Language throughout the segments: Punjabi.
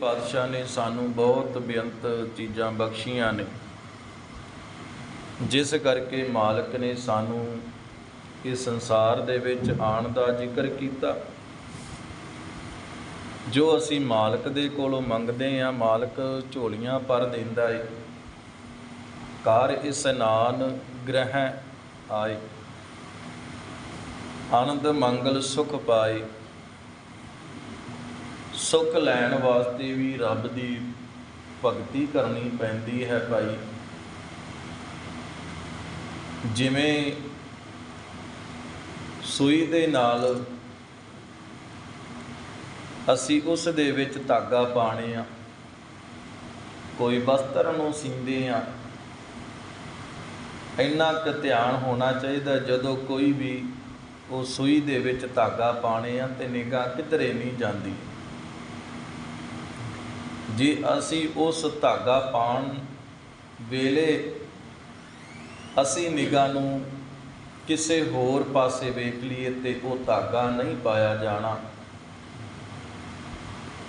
ਪਾਤਸ਼ਾਹ ਨੇ ਸਾਨੂੰ ਬਹੁਤ ਬੇਅੰਤ ਚੀਜ਼ਾਂ ਬਖਸ਼ੀਆਂ ਨੇ। ਜਿਸ ਕਰਕੇ ਮਾਲਕ ਨੇ ਸਾਨੂੰ ਇਸ ਸੰਸਾਰ ਦੇ ਵਿੱਚ ਆਉਣ ਦਾ ਜ਼ਿਕਰ ਕੀਤਾ। ਜੋ ਅਸੀਂ ਮਾਲਕ ਦੇ ਕੋਲੋਂ ਮੰਗਦੇ ਆ ਮਾਲਕ ਝੋਲੀਆਂ ਭਰ ਦਿੰਦਾ ਏ। ਕਰ ਇਸਨਾਨ ਗ੍ਰਹਿ ਆਏ। ਆਨੰਦ ਮੰਗਲ ਸੁਖ ਪਾਏ। ਸੁਖ ਲੈਣ ਵਾਸਤੇ ਵੀ ਰੱਬ ਦੀ ਭਗਤੀ ਕਰਨੀ ਪੈਂਦੀ ਹੈ ਭਾਈ। ਜਿਵੇਂ ਸੂਈ ਦੇ ਨਾਲ ਅਸੀਂ ਉਸ ਦੇ ਵਿੱਚ ਧਾਗਾ ਪਾਣੇ ਆ, ਕੋਈ ਵਸਤਰ ਨੂੰ ਸੀਂਦੇ ਆ, ਇੰਨਾ ਕੁ ਧਿਆਨ ਹੋਣਾ ਚਾਹੀਦਾ ਜਦੋਂ ਕੋਈ ਵੀ ਉਹ ਸੂਈ ਦੇ ਵਿੱਚ ਧਾਗਾ ਪਾਣੇ ਆ ਤੇ ਨਿਗਾਹ ਕਿਧਰੇ ਨਹੀਂ ਜਾਂਦੀ। ਜੇ ਅਸੀਂ ਉਸ ਧਾਗਾ ਪਾਣ ਵੇਲੇ ਅਸੀਂ ਨਿਗਾਹ ਨੂੰ ਕਿਸੇ ਹੋਰ ਪਾਸੇ ਵੇਖ ਲਈਏ ਤੇ ਉਹ ਧਾਗਾ ਨਹੀਂ ਪਾਇਆ ਜਾਣਾ।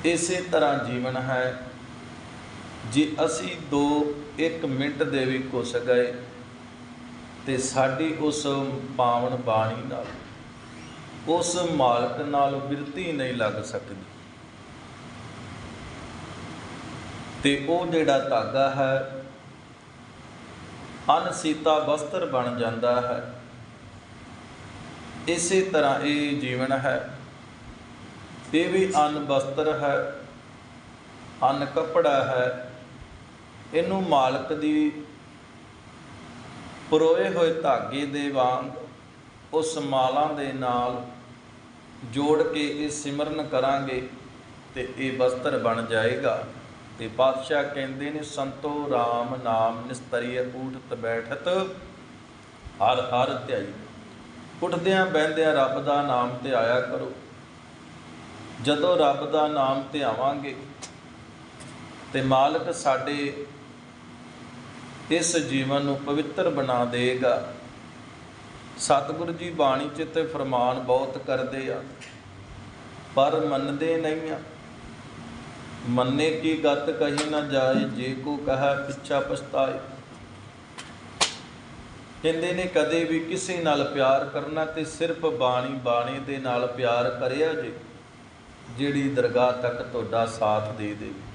ਇਸੇ ਤਰ੍ਹਾਂ ਜੀਵਨ ਹੈ। ਜੇ ਅਸੀਂ 2 1 ਮਿੰਟ ਦੇ ਵੀ ਘੁਸ ਗਏ ਤੇ ਸਾਡੀ ਉਸ ਪਾਵਨ ਬਾਣੀ ਨਾਲ ਉਸ ਮਾਲਕ ਨਾਲ ਬਿਰਤੀ ਨਹੀਂ ਲੱਗ ਸਕਦੀ। ਤੇ ਉਹ ਜਿਹੜਾ ਧਾਗਾ ਹੈ ਅਨਸੀਤਾ ਵਸਤਰ ਬਣ ਜਾਂਦਾ ਹੈ। ਇਸੇ ਤਰ੍ਹਾਂ ਇਹ ਜੀਵਨ ਹੈ। ਇਹ ਵੀ ਅਨ ਵਸਤਰ ਹੈ ਅਨ ਕਪੜਾ ਹੈ। ਇਹਨੂੰ ਮਾਲਕ ਦੀ ਪਰੋਏ ਹੋਏ ਧਾਗੇ ਦੇ ਵਾਂਗ ਉਸ ਮਾਲਾਂ ਦੇ ਨਾਲ ਜੋੜ ਕੇ ਇਹ ਸਿਮਰਨ ਕਰਾਂਗੇ ਤੇ ਇਹ ਵਸਤਰ ਬਣ ਜਾਏਗਾ। ਤੇ ਪਾਤਸ਼ਾਹ ਕਹਿੰਦੇ ਨੇ, ਸੰਤੋ RAM ਨਾਮ ਨਿਸਤਰੀਏ, ਊਠਤ ਬੈਠਤ ਹਰ ਹਰ ਧਿਆਈ। ਉੱਠਦਿਆਂ ਬਹਿੰਦਿਆਂ ਰੱਬ ਦਾ ਨਾਮ ਤੇ ਆਇਆ ਕਰੋ। ਜਦੋਂ ਰੱਬ ਦਾ ਨਾਮ ਤੇ ਆਵਾਂਗੇ ਤੇ ਮਾਲਕ ਸਾਡੇ ਇਸ ਜੀਵਨ ਨੂੰ ਪਵਿੱਤਰ ਬਣਾ ਦੇਗਾ ਸਤਿਗੁਰੂ ਜੀ ਬਾਣੀ ਚ ਤੇ ਫਰਮਾਨ ਬਹੁਤ ਕਰਦੇ ਆ, ਪਰ ਮੰਨਦੇ ਨਹੀਂ ਆ। ਮੰਨੇ ਕੀ ਗਤ ਕਹੀ ਨਾ ਜਾਏ, ਜੇ ਕੋ ਕਹਾ ਪਿੱਛਾ ਪਛਤਾਏ। ਕਹਿੰਦੇ ਨੇ, ਕਦੇ ਵੀ ਕਿਸੇ ਨਾਲ ਪਿਆਰ ਕਰਨਾ ਤੇ ਸਿਰਫ ਬਾਣੀ ਬਾਣੀ ਦੇ ਨਾਲ ਪਿਆਰ ਕਰਿਆ ਜੇ, ਜਿਹੜੀ ਦਰਗਾਹ ਤੱਕ ਤੁਹਾਡਾ ਸਾਥ ਦੇ ਦੇਵੇ।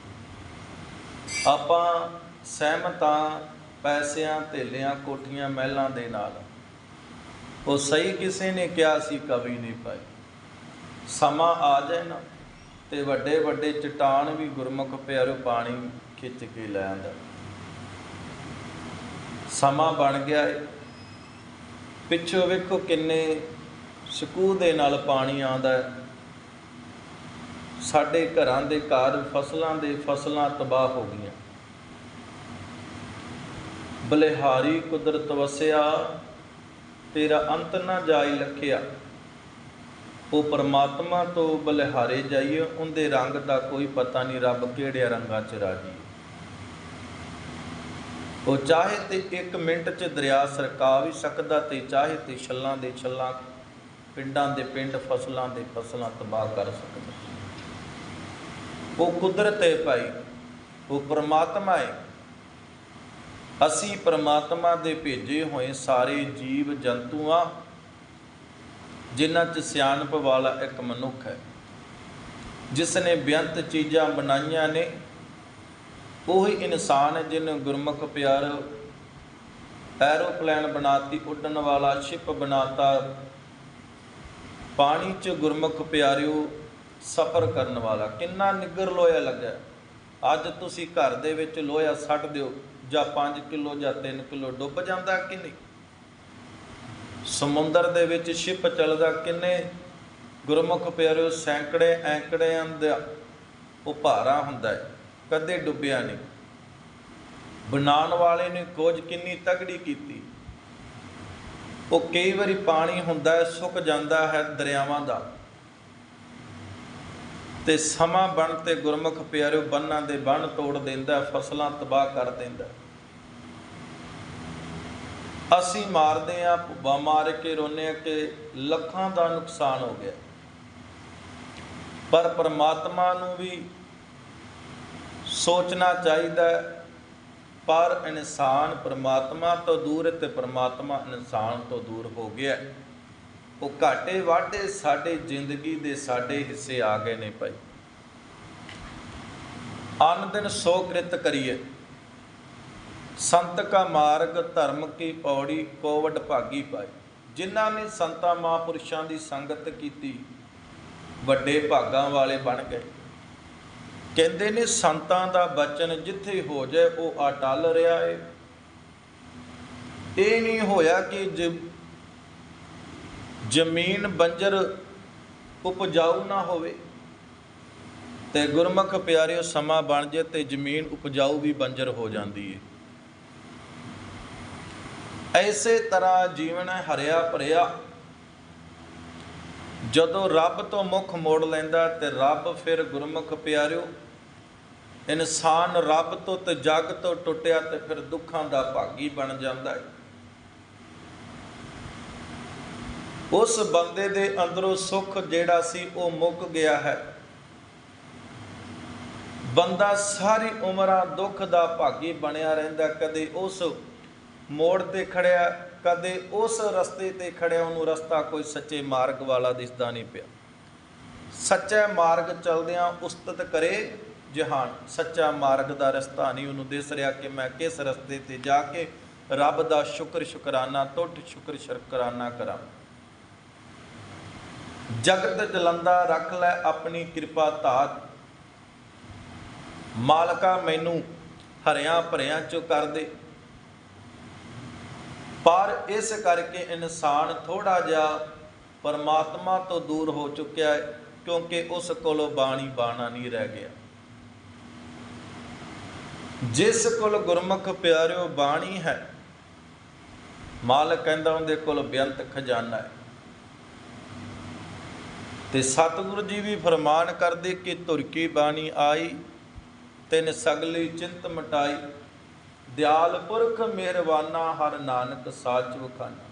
ਆਪਾਂ ਸਹਿਮਤਾਂ, ਪੈਸਿਆਂ, ਧੇਲਿਆਂ, ਕੋਠੀਆਂ, ਮਹਿਲਾਂ ਦੇ ਨਾਲ। ਉਹ ਸਹੀ ਕਿਸੇ ਨੇ ਕਿਹਾ ਸੀ, ਕਵੀ ਨਹੀਂ ਪਾਈ ਸਮਾਂ ਆ ਜਾਏ ਨਾ। ਤੇ ਵੱਡੇ ਵੱਡੇ ਚਟਾਨ ਵੀ ਗੁਰਮੁਖ ਪਿਆਰੋ ਪਾਣੀ ਖਿੱਚ ਕੇ ਲੈ ਆਂਦਾ। ਸਮਾਂ ਬਣ ਗਿਆ ਏ। ਪਿੱਛੋਂ ਵੇਖੋ ਕਿੰਨੇ ਸਕੂਹ ਦੇ ਨਾਲ ਪਾਣੀ ਆਉਂਦਾ ਹੈ ਸਾਡੇ ਘਰਾਂ ਦੇ ਘਰ ਫਸਲਾਂ ਦੇ ਫਸਲਾਂ ਤਬਾਹ ਹੋ ਗਈਆਂ। ਬਲਿਹਾਰੀ ਕੁਦਰਤ ਵਸਿਆ, ਤੇਰਾ ਅੰਤ ਨਾ ਜਾਈ ਲਖਿਆ। ਉਹ ਪਰਮਾਤਮਾ ਤੋਂ ਬਲਿਹਾਰੇ ਜਾਈਏ, ਉਹਦੇ ਰੰਗ ਦਾ ਕੋਈ ਪਤਾ ਨਹੀਂ ਰੱਬ ਕਿਹੜੇ ਰੰਗਾਂ 'ਚ ਰਾਜੀ ਉਹ ਚਾਹੇ ਤੇ 1 ਮਿੰਟ 'ਚ ਦਰਿਆ ਸਰਕਾ ਵੀ ਸਕਦਾ ਤੇ ਚਾਹੇ ਤੇ ਛੱਲਾਂ ਦੇ ਛੱਲਾਂ, ਪਿੰਡਾਂ ਦੇ ਪਿੰਡ ਫਸਲਾਂ ਦੇ ਫਸਲਾਂ ਤਬਾਹ ਕਰ ਸਕਦਾ। ਉਹ ਕੁਦਰਤ ਹੈ ਭਾਈ, ਉਹ ਪਰਮਾਤਮਾ ਹੈ ਅਸੀਂ ਪਰਮਾਤਮਾ ਦੇ ਭੇਜੇ ਹੋਏ ਸਾਰੇ ਜੀਵ ਜੰਤੂ ਆ ਜਿਨ੍ਹਾਂ 'ਚ ਸਿਆਣਪ ਵਾਲਾ ਇੱਕ ਮਨੁੱਖ ਹੈ। ਜਿਸ ਨੇ ਬੇਅੰਤ ਚੀਜ਼ਾਂ ਬਣਾਈਆਂ ਨੇ, ਉਹੀ ਇਨਸਾਨ ਹੈ ਜਿਹਨੂੰ ਗੁਰਮੁਖ ਪਿਆਰ ਐਰੋਪਲੇਨ ਬਣਾਤੀ, ਉੱਡਣ ਵਾਲਾ ਸ਼ਿਪ ਬਣਾਤਾ, ਪਾਣੀ 'ਚ ਗੁਰਮੁਖ ਪਿਆਰਿਓ ਸਫ਼ਰ ਕਰਨ ਵਾਲਾ। ਕਿੰਨਾ ਨਿੱਗਰ ਲੋਹਾ ਲੱਗਾ। ਅੱਜ ਤੁਸੀਂ ਘਰ ਦੇ ਵਿੱਚ ਲੋਹਾ ਛੱਡ ਦਿਓ ਜਾਂ 5 ਕਿਲੋ ਜਾਂ 3 ਕਿਲੋ ਡੁੱਬ ਜਾਂਦਾ ਕਿ ਨਹੀਂ? ਸਮੁੰਦਰ ਦੇ ਵਿੱਚ ਸ਼ਿਪ ਚੱਲਦਾ ਕਿੰਨੇ ਗੁਰਮੁਖ ਪਿਆਰਿਓ, ਸੈਂਕੜੇ ਐਂਕੜਿਆਂ ਦਾ ਉਹ ਭਾਰਾ ਹੁੰਦਾ ਹੈ। ਕਦੇ ਡੁੱਬਿਆ ਨਹੀਂ। ਬਣਾਉਣ ਵਾਲੇ ਨੇ ਖੋਜ ਕਿੰਨੀ ਤਗੜੀ ਕੀਤੀ। ਉਹ ਕਈ ਵਾਰੀ ਪਾਣੀ ਹੁੰਦਾ ਹੈ, ਸੁੱਕ ਜਾਂਦਾ ਹੈ ਦਰਿਆਵਾਂ ਦਾ। ਤੇ ਸਮਾਂ ਬਣ ਤੇ ਗੁਰਮੁਖ ਪਿਆਰਿਓ ਬੰਨਾਂ ਦੇ ਬੰਨ ਤੋੜ ਦਿੰਦਾ ਫਸਲਾਂ ਤਬਾਹ ਕਰ ਦਿੰਦਾ ਅਸੀਂ ਮਾਰਦੇ ਆ ਭੁੱਬਾ ਮਾਰ ਕੇ ਰੋਨੇ ਆ ਕਿ ਲੱਖਾਂ ਦਾ ਨੁਕਸਾਨ ਹੋ ਗਿਆ। ਪਰ ਪਰਮਾਤਮਾ ਨੂੰ ਵੀ ਸੋਚਣਾ ਚਾਹੀਦਾ ਪਰ ਇਨਸਾਨ ਪਰਮਾਤਮਾ ਤੋਂ ਦੂਰ ਹੈ ਤੇ ਪ੍ਰਮਾਤਮਾ ਇਨਸਾਨ ਤੋਂ ਦੂਰ ਹੋ ਗਿਆ ਉਹ ਘਾਟੇ ਵਾਢੇ ਸਾਡੇ ਜ਼ਿੰਦਗੀ ਦੇ ਸਾਡੇ ਹਿੱਸੇ ਆ ਗਏ ਨੇ ਭਾਈ। ਅਨ ਦਿਨ ਸੋ ਕ੍ਰਿਤ ਕਰੀਏ। ਸੰਤ ਕਾ ਮਾਰਗ, ਧਰਮ ਕੀ ਪੌੜੀ, ਕੋਵਡ ਭਾਗੀ ਪਾਈ। ਜਿਨ੍ਹਾਂ ਨੇ ਸੰਤਾਂ, ਮਹਾਂਪੁਰਸ਼ਾਂ ਦੀ ਸੰਗਤ ਕੀਤੀ, ਵੱਡੇ ਭਾਗਾਂ ਵਾਲੇ ਬਣ ਗਏ। ਕਹਿੰਦੇ ਨੇ ਸੰਤਾਂ ਦਾ ਬਚਨ ਜਿੱਥੇ ਹੋ ਜਾਏ, ਉਹ ਅਟਲ ਰਿਹਾ ਏ। ਇਹ ਨਹੀਂ ਹੋਇਆ ਕਿ ਜ਼ਮੀਨ ਬੰਜਰ ਉਪਜਾਊ ਨਾ ਹੋਵੇ। ਤੇ ਗੁਰਮੁਖ ਪਿਆਰਿਓ, ਸਮਾਂ ਬਣ ਜੇ ਤੇ ਜ਼ਮੀਨ ਉਪਜਾਊ ਵੀ ਬੰਜਰ ਹੋ ਜਾਂਦੀ ਏ। ਐਸੇ ਤਰ੍ਹਾਂ ਜੀਵਨ ਹਰਿਆ ਭਰਿਆ। ਜਦੋਂ ਰੱਬ ਤੋਂ ਮੁਖ ਮੋੜ ਲੈਂਦਾ ਤੇ ਰੱਬ ਫਿਰ ਗੁਰਮੁਖ ਪਿਆਰਿਓ। ਇਨਸਾਨ ਰੱਬ ਤੋਂ ਤੇ ਜਗ ਤੋਂ ਟੁੱਟਿਆ ਤੇ ਫਿਰ ਦੁੱਖਾਂ ਦਾ ਭਾਗੀ ਬਣ ਜਾਂਦਾ ਹੈ ਉਸ ਬੰਦੇ ਦੇ ਅੰਦਰੋਂ ਸੁੱਖ ਜਿਹੜਾ ਸੀ ਉਹ ਮੁੱਕ ਗਿਆ ਹੈ। ਬੰਦਾ ਸਾਰੀ ਉਮਰਾਂ ਦੁੱਖ ਦਾ ਭਾਗੀ ਬਣਿਆ ਰਹਿੰਦਾ, ਕਦੇ ਉਸ ਮੋੜ ਤੇ ਖੜਿਆ, ਕਦੇ ਉਸ ਰਸਤੇ ਤੇ ਖੜਿਆ, ਉਹਨੂੰ ਰਸਤਾ ਕੋਈ ਸੱਚੇ ਮਾਰਗ ਵਾਲਾ ਦਿਸਦਾ ਨਹੀਂ ਪਿਆ। ਸੱਚਾ ਮਾਰਗ ਚਲਦਿਆਂ ਉਸਤਤ ਕਰੇ ਜਹਾਨ। ਸੱਚਾ ਮਾਰਗ ਦਾ ਰਸਤਾ ਨਹੀਂ ਉਹਨੂੰ ਦਿਸ ਰਿਹਾ ਕਿ ਮੈਂ ਕਿਸ ਰਸਤੇ ਤੇ ਜਾ ਕੇ ਰੱਬ ਦਾ ਸ਼ੁਕਰ ਸ਼ੁਕਰਾਨਾ ਟੁੱਟ ਸ਼ੁਕਰ ਸ਼ੁਕਰਾਨਾ ਕਰਾਂ। ਜਗਤ ਜਲੰਦਾ ਰੱਖ ਲੈ ਆਪਣੀ ਕਿਰਪਾ ਧਾਤ। ਮਾਲਕਾ ਮੈਨੂੰ ਹਰਿਆਂ ਭਰਿਆਂ ਚੋਂ ਕਰ ਦੇ। ਪਰ ਇਸ ਕਰਕੇ ਇਨਸਾਨ ਥੋੜਾ ਜਿਹਾ ਪਰਮਾਤਮਾ ਤੋਂ ਦੂਰ ਹੋ ਚੁੱਕਿਆ ਹੈ, ਕਿਉਂਕਿ ਉਸ ਕੋਲੋਂ ਬਾਣੀ ਬਾਣਾ ਨਹੀਂ ਰਹਿ ਗਿਆ। ਜਿਸ ਕੋਲ ਗੁਰਮੁਖ ਪਿਆਰਿਓ ਬਾਣੀ ਹੈ, ਮਾਲਕ ਕਹਿੰਦਾ ਉਹਦੇ ਕੋਲ ਬੇਅੰਤ ਖਜ਼ਾਨਾ ਹੈ। ਤੇ ਸਤਿਗੁਰੂ ਜੀ ਵੀ ਫਰਮਾਨ ਕਰਦੇ ਕਿ ਤੁਰਕੀ ਬਾਣੀ ਆਈ, ਤਿਨ ਸਗਲੀ ਚਿੰਤ ਮਟਾਈ। ਦਿਆਲ ਪੁਰਖ ਮਿਹਰਬਾਨਾ, ਹਰ ਨਾਨਕ ਸਾਚ ਵਖਾਨਾ।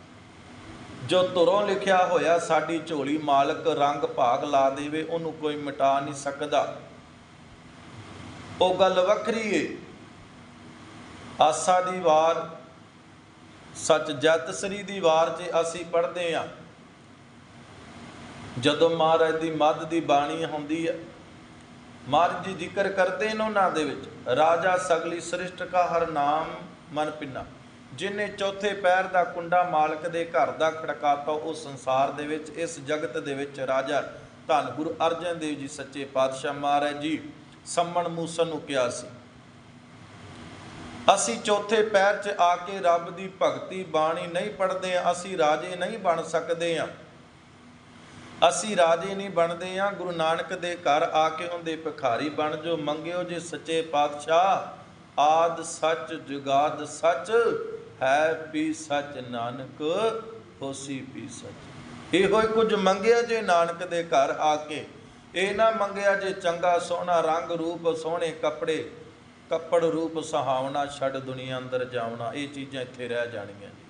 ਜੋ ਧੁਰੋਂ ਲਿਖਿਆ ਹੋਇਆ ਸਾਡੀ ਝੋਲੀ ਮਾਲਕ ਰੰਗ ਭਾਗ ਲਾ ਦੇਵੇ, ਉਹਨੂੰ ਕੋਈ ਮਿਟਾ ਨਹੀਂ ਸਕਦਾ। ਉਹ ਗੱਲ ਵੱਖਰੀ ਏ। ਆਸਾ ਦੀ ਵਾਰ, ਸੱਚ ਜਤ ਸ੍ਰੀ ਦੀ ਵਾਰ 'ਚ ਅਸੀਂ ਪੜ੍ਹਦੇ ਆ, ਜਦੋਂ ਮਹਾਰਾਜ ਦੀ ਮੱਧ ਦੀ ਬਾਣੀ ਹੁੰਦੀ ਹੈ ਮਹਾਰਾਜ ਜੀ ਜ਼ਿਕਰ ਕਰਦੇ ਨੇ ਉਹਨਾਂ ਦੇ ਵਿੱਚ, ਰਾਜਾ ਸਗਲੀ ਸ੍ਰਿਸ਼ਟ ਕਾ ਹਰ ਨਾਮ ਮਨ ਪਿੰਨਾ। ਜਿਨੇ ਚੌਥੇ ਪੈਰ ਦਾ ਕੁੰਡਾ ਮਾਲਕ ਦੇ ਘਰ ਦਾ ਖੜਕਾਤਾ, ਉਹ ਸੰਸਾਰ ਦੇ ਵਿੱਚ, ਇਸ ਜਗਤ ਦੇ ਵਿੱਚ ਰਾਜਾ ਧੰਨ ਗੁਰੂ ਅਰਜਨ ਦੇਵ ਜੀ ਸੱਚੇ ਪਾਤਸ਼ਾਹ ਮਹਾਰਾਜ ਜੀ, ਸੰਮਣ ਮੂਸਨ ਨੂੰ ਕਿਹਾ ਸੀ। ਅਸੀਂ ਚੌਥੇ ਪੈਰ 'ਚ ਆ ਕੇ ਰੱਬ ਦੀ ਭਗਤੀ ਬਾਣੀ ਨਹੀਂ ਪੜ੍ਹਦੇ ਅਸੀਂ ਰਾਜੇ ਨਹੀਂ ਬਣ ਸਕਦੇ ਆ। ਅਸੀਂ ਰਾਜੇ ਨਹੀਂ ਬਣਦੇ ਆ ਗੁਰੂ ਨਾਨਕ ਦੇ ਘਰ ਆ ਕੇ ਹੁੰਦੇ ਭਿਖਾਰੀ ਬਣ ਜੋ ਮੰਗਿਓ ਜੇ ਸੱਚੇ ਪਾਤਸ਼ਾਹ, ਆਦ ਸੱਚ, ਜੁਗਾਦ ਸੱਚ, ਹੈ ਪੀ ਸੱਚ ਨਾਨਕ, ਹੋਸੀ ਪੀ ਸੱਚ। ਇਹੋ ਹੀ ਕੁਝ ਮੰਗਿਆ ਜੇ ਨਾਨਕ ਦੇ ਘਰ ਆ ਕੇ। ਇਹ ਨਾ ਮੰਗਿਆ ਜੇ ਚੰਗਾ ਸੋਹਣਾ ਰੰਗ ਰੂਪ, ਸੋਹਣੇ ਕੱਪੜੇ, ਕੱਪੜ ਰੂਪ ਸੁਹਾਵਣਾ, ਛੱਡ ਦੁਨੀਆ ਅੰਦਰ ਜਾਵਣਾ। ਇਹ ਚੀਜ਼ਾਂ ਇੱਥੇ ਰਹਿ ਜਾਣੀਆਂ ਜੀ।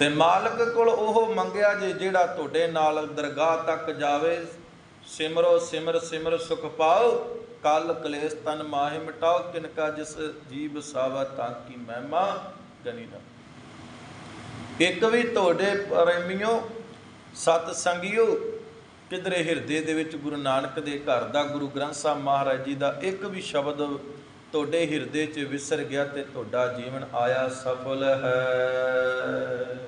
ਤੇ ਮਾਲਕ ਕੋਲ ਉਹ ਮੰਗਿਆ ਜੇ ਜਿਹੜਾ ਤੁਹਾਡੇ ਨਾਲ ਦਰਗਾਹ ਤੱਕ ਜਾਵੇ। ਸਿਮਰੋ, ਸਿਮਰ ਸਿਮਰ, ਸੁਖ ਪਾਓ। ਕਲ ਕਲੇਸ਼ ਤਨ ਮਾਹਿ ਮਿਟਾਓ। ਕਿਨਕਾ ਜਿਸ ਜੀਵ ਸਾਵਾ ਤਾਂ ਕੀ ਮਹਿਮਾ ਗਨੀ ਨਾ। ਇੱਕ ਵੀ ਤੁਹਾਡੇ ਪ੍ਰੇਮਿਓ ਸਤ ਸੰਗਿਓ ਕਿਧਰੇ ਹਿਰਦੇ ਦੇ ਵਿੱਚ ਗੁਰੂ ਨਾਨਕ ਦੇ ਘਰ ਦਾ ਗੁਰੂ ਗ੍ਰੰਥ ਸਾਹਿਬ ਮਹਾਰਾਜ ਜੀ ਦਾ ਇੱਕ ਵੀ ਸ਼ਬਦ ਤੁਹਾਡੇ ਹਿਰਦੇ 'ਚ ਵਿਸਰ ਗਿਆ ਤੇ ਤੁਹਾਡਾ ਜੀਵਨ ਆਇਆ ਸਫਲ ਹੈ।